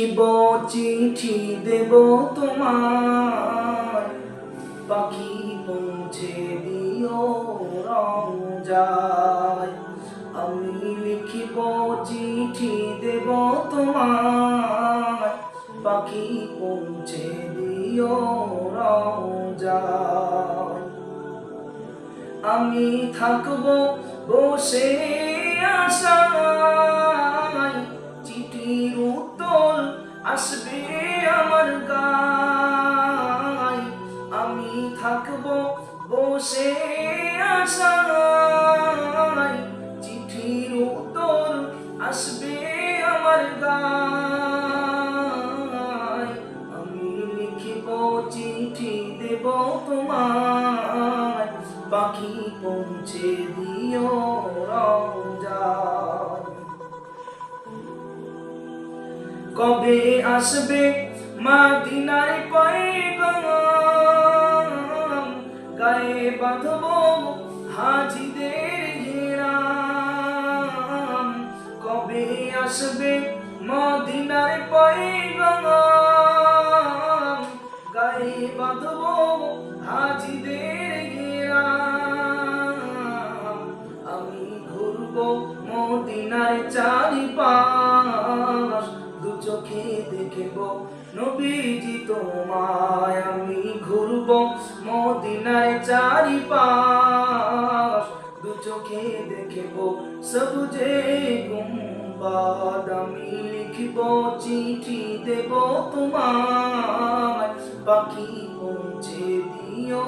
লিখিব চিঠি দেব তোমার পাখি পৌঁছে দিও রঞ্জায় আমি লিখিব চিঠি দেব তোমার পাখি পৌঁছে দিও রঞ্জায় আমি থাকব বসে আশায়, চিঠির উত্তর আসবে আমার গায়। আমি থাকব বসে আশায়। চিঠির উত্তর আসবে আমার গায়। আমি লিখিব চিঠি দেব তোমার পাখি পৌঁছে দিও রওজায় কবে আসবে মাদিনার পয়গাম? গায়ে বাঁধব হাজিদের ঘেরাম। কবে আসবে মদিনার পয়গাম? গায়ে বাঁধব দেখব। নবীজি তোমায় আমি ঘুরব মদিনার চারিপাশ। দু চোখে দেখব সবুজে গুম্বাদ। আমি লিখব, চিঠি দেব তোমায়। পাখি পৌঁছে দিও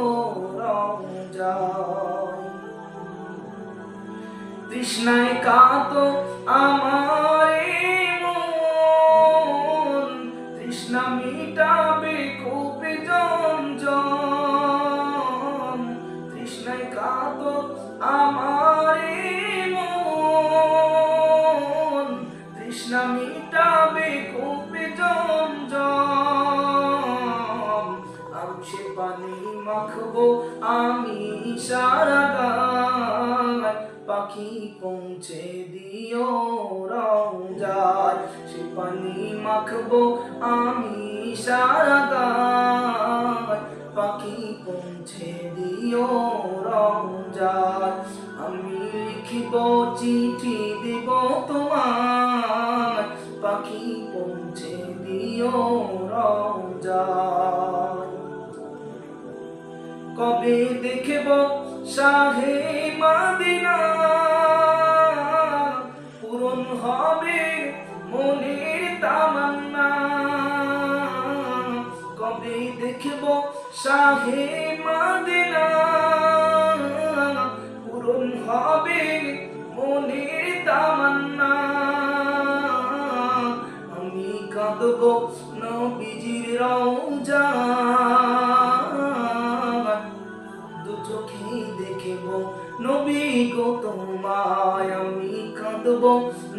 রঞ্জায় তৃষ্ণায় কাত আমার তৃষ্ণা মিটাবে কোপে জম জম তৃষ্ণায় কাত আমার মন। তৃষ্ণা মিটাবে কোপে জম জম আমি সে পানি মাখবো আমি সারা গায় পাখি পৌঁছে দিও রওজায় সে পানি মাখবো আমি সারা গায় পাখি পৌঁছে দিও রওজায় আমি লিখিব, চিঠি দিব তোমার। পাখি পৌঁছে দিও রওজায় কবে দেখব শাহে মাদিনা? দেখব শাহে মাদিনা। পূরণ হবে মনের তামান্না। আমি কাঁদব নবীজির রওজা। দু চোখে দেখব নবী গো তোমায়। আমি কাঁদব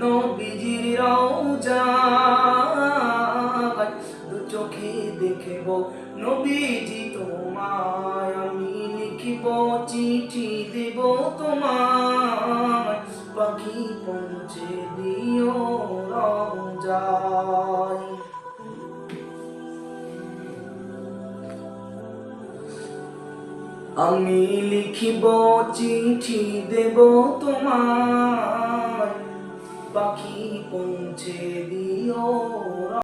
নবীজির রওজা। দেখব নবীজি তোমায় আমি লিখিব, চিঠি দেব তোমায় পাখি পৌঁছে দিও রওজায় আমি লিখিব, চিঠি দেব তোমার। পাখি পৌঁছে দিও